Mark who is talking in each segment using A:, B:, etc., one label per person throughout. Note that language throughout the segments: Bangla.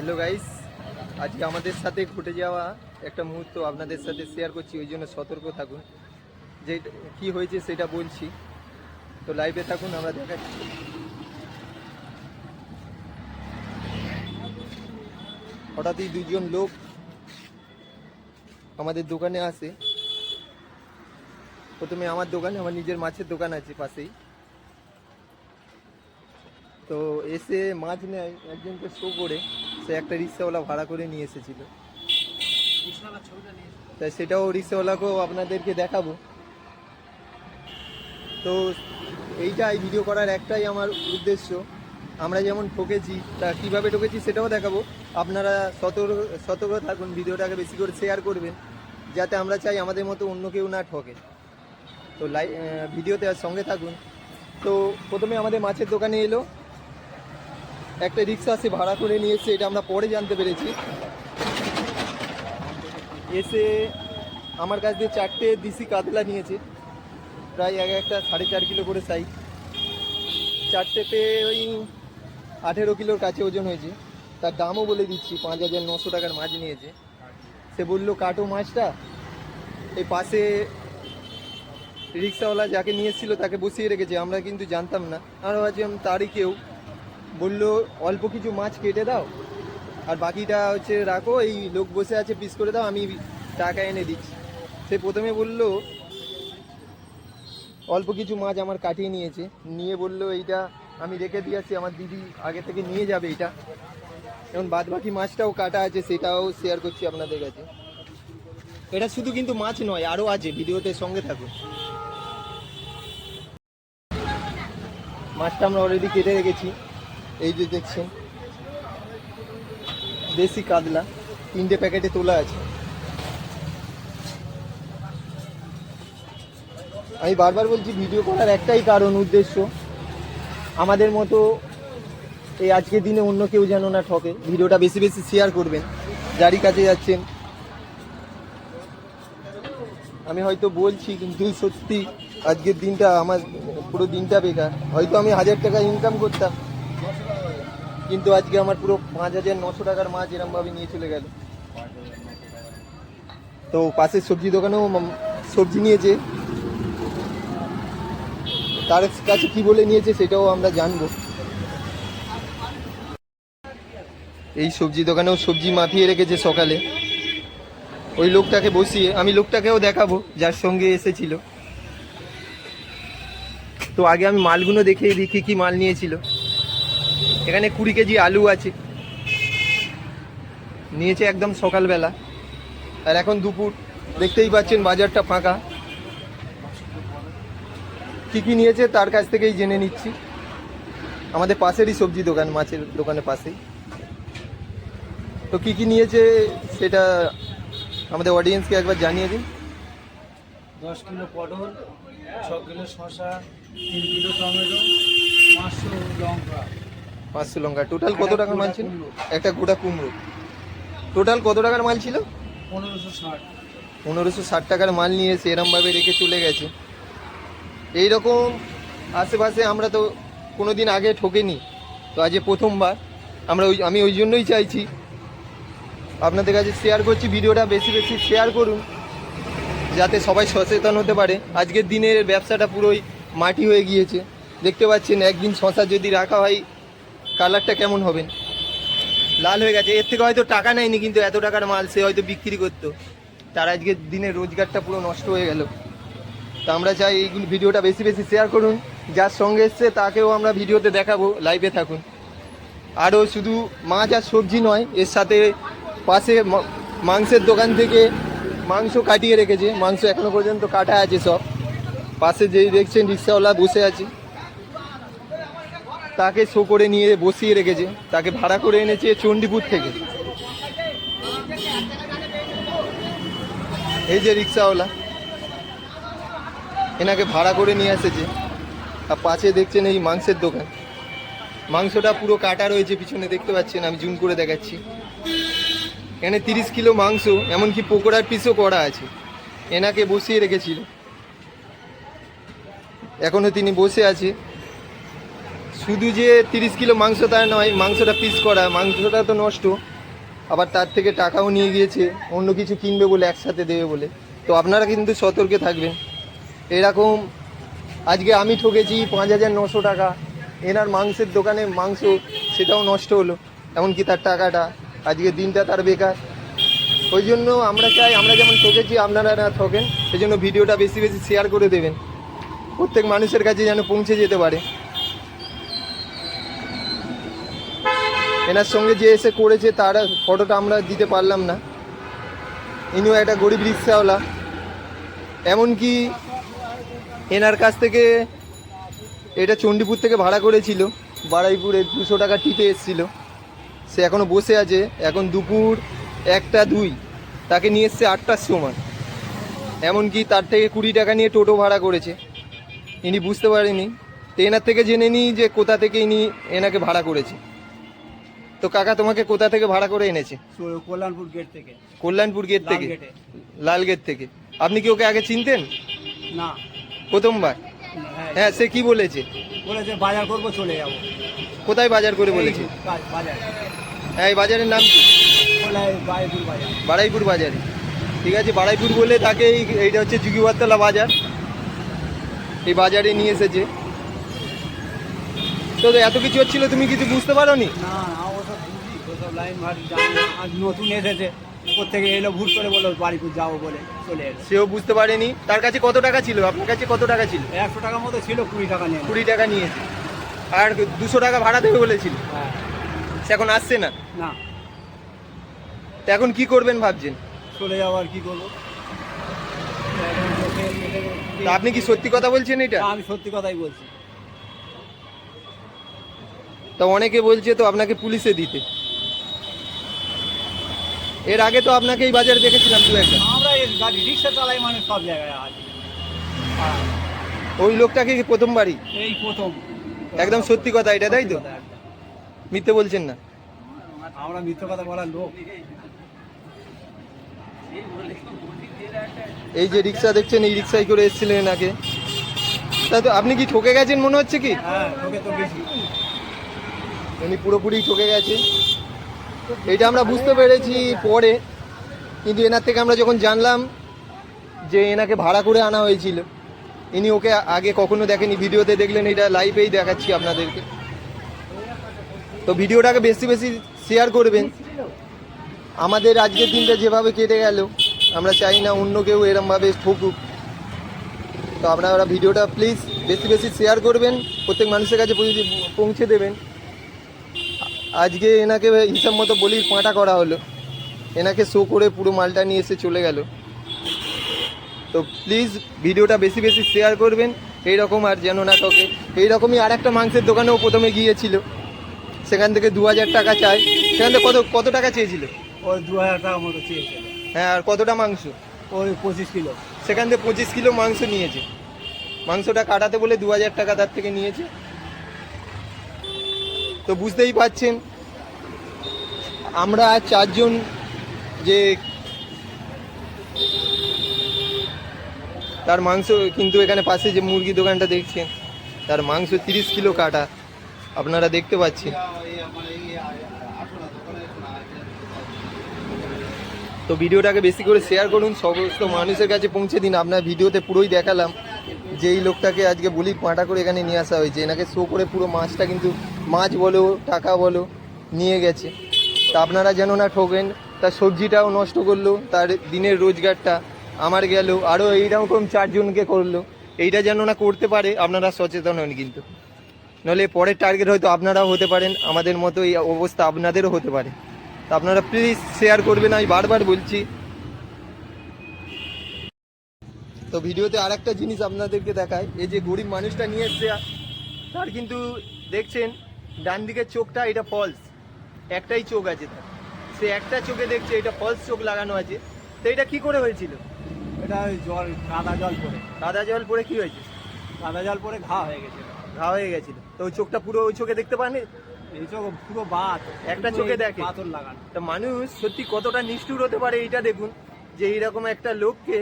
A: হ্যালো গাইস আজকে আমাদের সাথে ঘটে যাওয়া একটা মুহূর্ত আপনাদের সাথে শেয়ার করছি, ওই জন্য সতর্ক থাকুন। যে কি হয়েছে সেটা বলছি। তো লাইভে থাকুন, আমরা দেখাচ্ছি। হঠাৎই দুজন লোক আমাদের দোকানে আসে। প্রথমে আমার দোকানে, আমার নিজের মাছের দোকান আছে পাশেই। তো এসে মাছ নেয়, একজনকে শো করে। সে একটা রিক্সাওয়ালা ভাড়া করে নিয়ে এসেছিল। তাই সেটাও রিক্সাওয়ালাকেও আপনাদেরকে দেখাবো। তো এইটাই ভিডিও করার একটাই আমার উদ্দেশ্য। আমরা যেমন ঠকেছি তা কীভাবে ঠকেছি সেটাও দেখাবো। আপনারা সতর্ক সতর্ক থাকুন ভিডিওটাকে বেশি করে শেয়ার করবেন যাতে আমরা চাই আমাদের মতো অন্য কেউ না ঠকে। তো লাই ভিডিওতে সঙ্গে থাকুন। তো প্রথমে আমাদের মাছের দোকানে এলো। একটা রিক্সা সে ভাড়া করে নিয়ে এসছে, এটা আমরা পরে জানতে পেরেছি। এসে আমার কাছ দিয়ে চারটে দিশি কাতলা নিয়েছে, প্রায় এক একটা সাড়ে চার কিলো করে সাইজ চারটেতে ওই আঠেরো কিলোর কাছে ওজন হয়েছে। তার দামও বলে দিচ্ছি, পাঁচ হাজার নশো টাকার মাছ নিয়েছে। সে বলল, কাটো মাছটা। এই পাশে রিক্সাওয়ালা যাকে নিয়ে এসেছিল তাকে বসিয়ে রেখেছে, আমরা কিন্তু জানতাম না। আমরা ভাবছিলাম, তারই কেউ? বলল, অল্প কিছু মাছ কেটে দাও, আর বাকিটা হচ্ছে রাখো, এই লোক বসে আছে, পিস করে দাও, আমি টাকা এনে দিচ্ছি। সে প্রথমে বলল, অল্প কিছু মাছ আমার কাটিয়ে নিয়েছে। নিয়ে বলল, এইটা আমি রেখে দিয়েছি আমার দিদি আগে থেকে নিয়ে যাবে এটা। এবং বাদ বাকি মাছটাও কাটা আছে, সেটাও শেয়ার করছি আপনাদের কাছে। এটা শুধু কিন্তু মাছ নয় আরও আছে, ভিডিওতে সঙ্গে থাকুন। মাছটা আমরা অলরেডি কেটে রেখেছি। এই যে দেখছেন, দেশি কাতলা, তিনটে প্যাকেটে তোলা আছে। আমি বারবার বলছি, ভিডিও করার একটাই কারণ, উদ্দেশ্য, আমাদের মতো এই আজকের দিনে অন্য কেউ যেন না ঠকে। ভিডিওটা বেশি বেশি শেয়ার করবেন। যারই কাছে যাচ্ছেন, আমি হয়তো বলছি, কিন্তু সত্যি আজকের দিনটা আমার, পুরো দিনটা বেকার। হয়তো আমি হাজার টাকা ইনকাম করতাম। কিন্তু আজকে আমার পুরো পাঁচ হাজার নশো টাকার মাছ এরমভাবে নিয়ে চলে গেল। তো পাশের সবজি দোকানেও সবজি নিয়েছে। তার কাছে কি বলে নিয়েছে সেটাও আমরা জানব। এই সবজি দোকানেও সবজি মাখিয়ে রেখেছে সকালে। ওই লোকটাকে বসিয়ে, আমি লোকটাকেও দেখাবো যার সঙ্গে এসেছিল। তো আগে আমি মালগুলো দেখিয়ে দিই কী কী মাল নিয়েছিল। এখানে কুড়ি কেজি আলু আছে। নিয়েছে একদম সকালবেলা। আর এখন দুপুর, দেখতেই পাচ্ছেন বাজারটা ফাঁকা। কি কি নিয়েছে তার কাছ থেকেই জেনে নিচ্ছি। আমাদের পাশেরই সবজি দোকান, মাছের দোকানের পাশেই। তো কি কি নিয়েছে সেটা আমাদের অডিয়েন্সকে একবার জানিয়ে দিন।
B: দশ কিলো পটল, ছ কিলো শশা তিন কিলো টমেটো, পাঁচশো লঙ্কা।
A: পাঁচশো লঙ্কা টোটাল কত টাকার মাল ছিল? একটা গোটা কুমড়ো। টোটাল কত টাকার মাল ছিল?
B: পনেরোশো ষাট।
A: পনেরোশো ষাট টাকার মাল নিয়ে এসে এরমভাবে রেখে চলে গেছে। এই রকম আশেপাশে আমরা তো কোনো দিন আগে ঠকেনি। তো আজ প্রথমবার। আমরা ওই আমি ওই জন্যই চাইছি। আপনাদের কাছে শেয়ার করছি ভিডিওটা বেশি বেশি শেয়ার করুন। যাতে সবাই সচেতন হতে পারে। আজকের দিনের ব্যবসাটা পুরোই মাটি হয়ে গিয়েছে। দেখতে পাচ্ছেন একদিন শশা যদি রাখা হয় কালারটা কেমন হবে? লাল হয়ে গেছে। এর থেকে হয়তো টাকা নেয়নি কিন্তু এত টাকার মাল সে হয়তো বিক্রি করতো। তার আজকের দিনে রোজগারটা পুরো নষ্ট হয়ে গেল। তা আমরা চাই এইগুলো ভিডিওটা বেশি বেশি শেয়ার করুন। যার সঙ্গে এসছে তাকেও আমরা ভিডিওতে দেখাবো লাইভে থাকুন। আরও শুধু মাছ আর সবজি নয়, এর সাথে পাশে মাংসের দোকান থেকে মাংস কাটিয়ে রেখেছে। মাংস এখনও পর্যন্ত কাটা আছে সব। পাশে যেই দেখছেন রিক্সাওয়ালা বসে আছে। তাকে শো করে নিয়ে বসিয়ে রেখেছে। তাকে ভাড়া করে এনেছে চণ্ডীপুর থেকে। এই যে রিক্সাওয়ালা, এনাকে ভাড়া করে নিয়ে এসেছে। আর পাশে দেখছেন এই মাংসের দোকান। মাংসটা পুরো কাটা রয়েছে, পিছনে দেখতে পাচ্ছেন, আমি জুম করে দেখাচ্ছি। এখানে তিরিশ কিলো মাংস, এমনকি পকোড়ার পিসও করা আছে। এনাকে বসিয়ে রেখেছিল। এখনও তিনি বসে আছে। শুধু যে তিরিশ কিলো মাংস তা নয়, মাংসটা পিস করা, মাংসটা তো নষ্ট। আবার তার থেকে টাকাও নিয়ে গিয়েছে, অন্য কিছু কিনবে বলে একসাথে দেবে বলে। তো আপনারা কিন্তু সতর্কে থাকবেন। এরকম আজকে আমি ঠকেছি পাঁচ হাজার নশো টাকা। এনার মাংসের দোকানে মাংস, সেটাও নষ্ট হলো। এমনকি তার টাকাটা, আজকে দিনটা তার বেকার। ওই জন্য আমরা চাই, আমরা যেমন ঠকেছি, আপনারা না ঠকেন। সেই জন্য ভিডিওটা বেশি বেশি শেয়ার করে দেবেন। প্রত্যেক মানুষের কাছে যেন পৌঁছে যেতে পারে। এনার সঙ্গে যে এসে করেছে তার ফটোটা আমরা দিতে পারলাম না। ইনিও একটা গরিব রিক্সাওয়ালা। এমনকি এনার কাছ থেকে এটা চণ্ডীপুর থেকে ভাড়া করেছিল। বাড়াইপুরে দুশো টাকা টিপে এসেছিল। সে এখনও বসে আছে। এখন দুপুর একটা দুই। তাকে নিয়ে এসছে আটটার সময়। এমনকি তার থেকে কুড়ি টাকা নিয়ে টোটো ভাড়া করেছে। ইনি বুঝতে পারেনি। তো এনার থেকে জেনে নিই যে কোথা থেকে ইনি এনাকে ভাড়া করেছে। তো কাকা তোমাকে কোথা থেকে ভাড়া করে এনেছে?
B: কল্যাণপুর গেট থেকে।
A: কল্যাণপুর গেট থেকে?
B: লাল গেট
A: থেকে। আপনি কি ওকে আগে চিনতেন?
B: না।
A: প্রথমবার?
B: হ্যাঁ।
A: হ্যাঁ সে কি বলেছে?
B: বলেছে বাজার করব চলে যাব।
A: কোথায় বাজার করে বলেছে? হ্যাঁ এই বাজারের নাম কি? বাড়াইপুর বাজারে। ঠিক আছে বাড়াইপুর বলে তাকে এই- এইটা হচ্ছে যুগিবারতলা বাজার। এই বাজারে নিয়ে এসেছে। তো এত কিছু হচ্ছিল তুমি কিছু বুঝতে পারো নি
B: না লাইন আজ নতুন এসেছে। কোথেকে এলো ভুট করে বলল বাড়িপুর যাব বলে চলে এলো।
A: সেও বুঝতে পারেনি। তার কাছে কত টাকা ছিল? আপনার কাছে কত টাকা ছিল?
B: একশো টাকার মতো ছিল কুড়ি টাকা নিয়ে।
A: কুড়ি টাকা নিয়েছে। আর দুশো টাকা ভাড়া দেবে বলেছিল?
B: হ্যাঁ।
A: সে এখন আসছে না?
B: না।
A: তো এখন কি করবেন ভাবছেন?
B: চলে যাব আর কি করব।
A: আপনি কি সত্যি কথা বলছেন এটা?
B: আমি সত্যি কথাই বলছি।
A: তা অনেকে বলছে তো আপনাকে পুলিশে দিতে। এর আগে তো আপনাকে এই বাজারে দেখেছিলাম দু একটা।
B: আমরা এই গাড়ি রিক্সা চালাই মানে সব জায়গায় আছি।
A: ওই লোকটা কি প্রথমবারই
B: এই প্রথম।
A: একদম সত্যি কথা এটা তাই তো। মিথ্যে বলছেন না।
B: আমরা মিথ্য কথা বলার লোক।
A: এই যে রিক্সা দেখছেন এই রিক্সায় করে এসেছিলেন এনাকে তা তো আপনি কি ঠকে গেছেন মনে হচ্ছে কি?
B: হ্যাঁ তোকে তো বেশি
A: উনি পুরোপুরি ঠকে গেছে। এটা আমরা বুঝতে পেরেছি পরে, কিন্তু এনার থেকে আমরা যখন জানলাম যে এনাকে ভাড়া করে আনা হয়েছিল, ইনি ওকে আগে কখনো দেখেনি, ভিডিওতে দেখলেন, এটা লাইভেই দেখাচ্ছি আপনাদেরকে। তো ভিডিওটাকে বেশি বেশি শেয়ার করবেন। আমাদের আজকের দিনটা যেভাবে কেটে গেল, আমরা চাই না অন্য কেউ এরমভাবে ঠকুক। তো আপনারা ভিডিওটা প্লিজ বেশি বেশি শেয়ার করবেন, প্রত্যেক মানুষের কাছে পৌঁছে- দেবেন। আজকে এনাকে হিসাব মতো বলি পাঁটা করা হলো। এনাকে শো করে পুরো মালটা নিয়ে এসে চলে গেল। তো প্লিজ ভিডিওটা বেশি বেশি শেয়ার করবেন এইরকম আর যেন না ঠকে। এইরকমই আর একটা মাংসের দোকানেও প্রথমে গিয়েছিল। সেখান থেকে দু হাজার টাকা চাই। সেখান থেকে কত কত টাকা চেয়েছিল?
B: ওই দু হাজার টাকা মতো চেয়েছিল।
A: হ্যাঁ আর কতটা মাংস?
B: ওই পঁচিশ কিলো।
A: সেখান থেকে পঁচিশ কিলো মাংস নিয়েছে। মাংসটা কাটাতে বলে দু হাজার টাকা তার থেকে নিয়েছে। তো বুঝতেই পাচ্ছেন আমরা চারজন যে তার মাংস কিন্তু এখানে পাশে যে মুরগি দোকানটা দেখছেন, তার মাংস তিরিশ কিলো কাটা। আপনারা দেখতে পাচ্ছেন। তো ভিডিওটাকে বেশি করে শেয়ার করুন, সমস্ত মানুষের কাছে পৌঁছে দিন। আপনার ভিডিওতে পুরোই দেখালাম যে এই লোকটাকে আজকে বলি পাঁটা করে এখানে নিয়ে আসা হয়েছে। এনাকে শো করে পুরো মাছটা কিন্তু মাছ বলো টাকা বলো নিয়ে গেছে। তা আপনারা যেন না ঠকেন তার সবজিটাও নষ্ট করল, তার দিনের রোজগারটা আমার গেল, আরও এইরকম চারজনকে করল। এইটা যেন না করতে পারে, আপনারা সচেতন হন কিন্তু। নাহলে পরের টার্গেট হয়তো আপনারাও হতে পারেন, আমাদের মতো এই অবস্থা আপনাদেরও হতে পারে। তা আপনারা প্লিজ শেয়ার করবেন, আমি বারবার বলছি। তো ভিডিওতে আর একটা জিনিস আপনাদেরকে দেখায় এই যে গরিব মানুষটা নিয়ে এসছে, তার কিন্তু দেখছেন ডান দিকের চোখটা এটা ফলস একটাই চোখ আছে তার। সে একটা চোখে দেখছে এটা ফলস চোখ লাগানো আছে। তো এটা কি করে হয়েছিল?
B: এটা ওই জল কাদা জল পরে।
A: কাদা জল পরে কি হয়েছে?
B: কাদা জল পরে ঘা হয়ে গেছে
A: ঘা হয়ে গেছিল। তো ওই চোখটা পুরো ওই চোখে দেখতে পাননি?
B: এই চোখ পুরো বাত।
A: একটা চোখে দেখে।
B: পাথর লাগানো।
A: তা মানুষ সত্যি কতটা নিষ্ঠুর হতে পারে এইটা দেখুন যে এইরকম একটা লোককে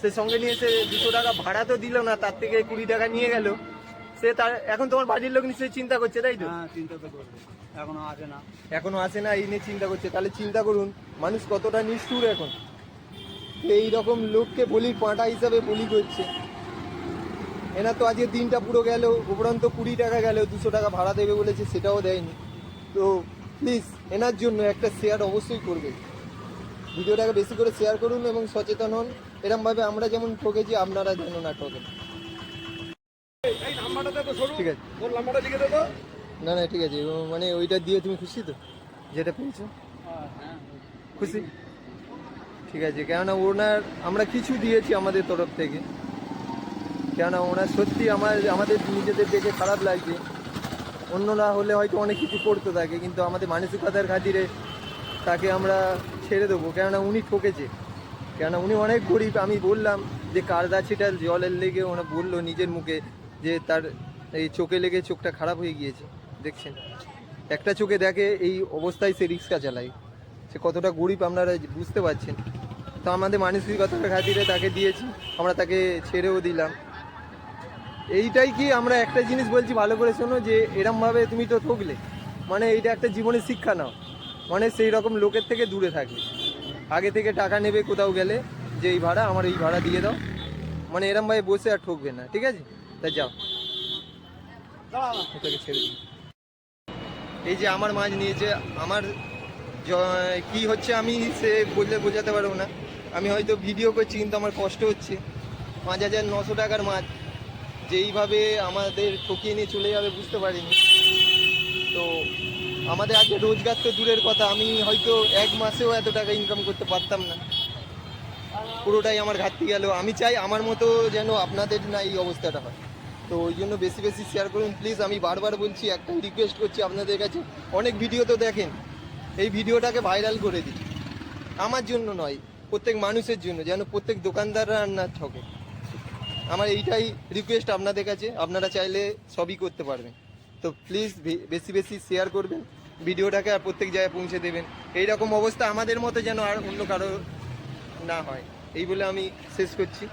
A: সে সঙ্গে নিয়ে এসে দুশো টাকা ভাড়া তো দিল না তার থেকে কুড়ি টাকা নিয়ে গেল। সে তার এখন তোমার বাড়ির লোক নিশ্চয়ই চিন্তা করছে তাই তো?
B: হ্যাঁ চিন্তা তো করবে। এখনও আসে না।
A: এখনও আসে না এই নিয়ে চিন্তা করছে। তাহলে চিন্তা করুন মানুষ কতটা নিষ্ঠুর এখন? এই রকম লোককে বলির পাঁটা হিসাবে বলি করছে। এনার তো আজকে দিনটা পুরো গেল উপরন্ত কুড়ি টাকা গেল দুশো টাকা ভাড়া দেবে বলেছে সেটাও দেয়নি। তো প্লিজ এনার জন্য একটা শেয়ার অবশ্যই করবে। ভিডিওটাকে বেশি করে শেয়ার করুন এবং সচেতন হন। এরমভাবে আমরা যেমন ঠকেছি আপনারা যেন না ঠকেন
C: এই নাম্বারটা দে তো সরু
A: ঠিক আছে।
C: নাম্বারটা লিখে
A: না না ঠিক আছে। মানে ওইটা দিয়ে তুমি খুশি তো? যেটা পেয়েছ? খুশি? ঠিক আছে। কেননা ওনার আমরা কিছু দিয়েছি আমাদের তরফ থেকে। কেননা ওনার সত্যি আমার আমাদের নিজেদের দেখে খারাপ লাগছে। অন্যরা হলে হয়তো অনেক কিছু করতে থাকে কিন্তু আমাদের মানসিকতার খাতিরে তাকে আমরা ছেড়ে দেবো। কেননা উনি ঠকেছে। কেননা উনি অনেক গরিব। আমি বললাম যে কারদা ছিটাল জলের লেগে ওনা বলল নিজের মুখে যে তার এই চোখে লেগে চোখটা খারাপ হয়ে গিয়েছে, দেখছেন? একটা চোখে দেখে এই অবস্থায় সে রিক্সা চালায়। সে কতটা গরিব আপনারা বুঝতে পারছেন। তো আমাদের মানসিকতার খাতিরে তাকে দিয়েছি, আমরা তাকে ছেড়েও দিলাম। এইটাই কি আমরা একটা জিনিস বলছি ভালো করে শোনো যে, এরমভাবে তুমি তো ঠকলে। মানে এইটা একটা জীবনের শিক্ষা নাও। মানে সেই রকম লোকের থেকে দূরে থাকলে। আগে থেকে টাকা নেবে, কোথাও গেলে যে এই ভাড়া, আমার এই ভাড়া দিয়ে দাও। মানে এরমভাবে বসে আর ঠকবে না, ঠিক আছে? তা যাও। ছেড়ে এই যে আমার মাছ নিয়েছে আমার কি হচ্ছে আমি সে বললে বোঝাতে পারব না। আমি হয়তো ভিডিও করছি কিন্তু আমার কষ্ট হচ্ছে। পাঁচ হাজার নশো টাকার মাছ যেইভাবে আমাদের ঠকিয়ে নিয়ে চলে যাবে বুঝতে পারিনি। তো আমাদের আজকে রোজগার তো দূরের কথা। আমি হয়তো এক মাসেও এত টাকা ইনকাম করতে পারতাম না। পুরোটাই আমার ঘাটতি গেল। আমি চাই আমার মতো যেন আপনাদের না এই অবস্থাটা হয়। তো ওই জন্য বেশি বেশি শেয়ার করুন। প্লিজ আমি বারবার বলছি, একটা রিকোয়েস্ট করছি আপনাদের কাছে। অনেক ভিডিও তো দেখেন। এই ভিডিওটাকে ভাইরাল করে দিন। আমার জন্য নয়, প্রত্যেক মানুষের জন্য, যেন প্রত্যেক দোকানদাররা না ঠকে। আমার এইটাই রিকোয়েস্ট আপনাদের কাছে। আপনারা চাইলে সবই করতে পারবেন। তো প্লিজ বেশি বেশি শেয়ার করবেন ভিডিওটাকে আর প্রত্যেক জায়গায় পৌঁছে দেবেন। এইরকম অবস্থা আমাদের মতো যেন আর অন্য কারও না হয়। এই বলে আমি শেষ করছি।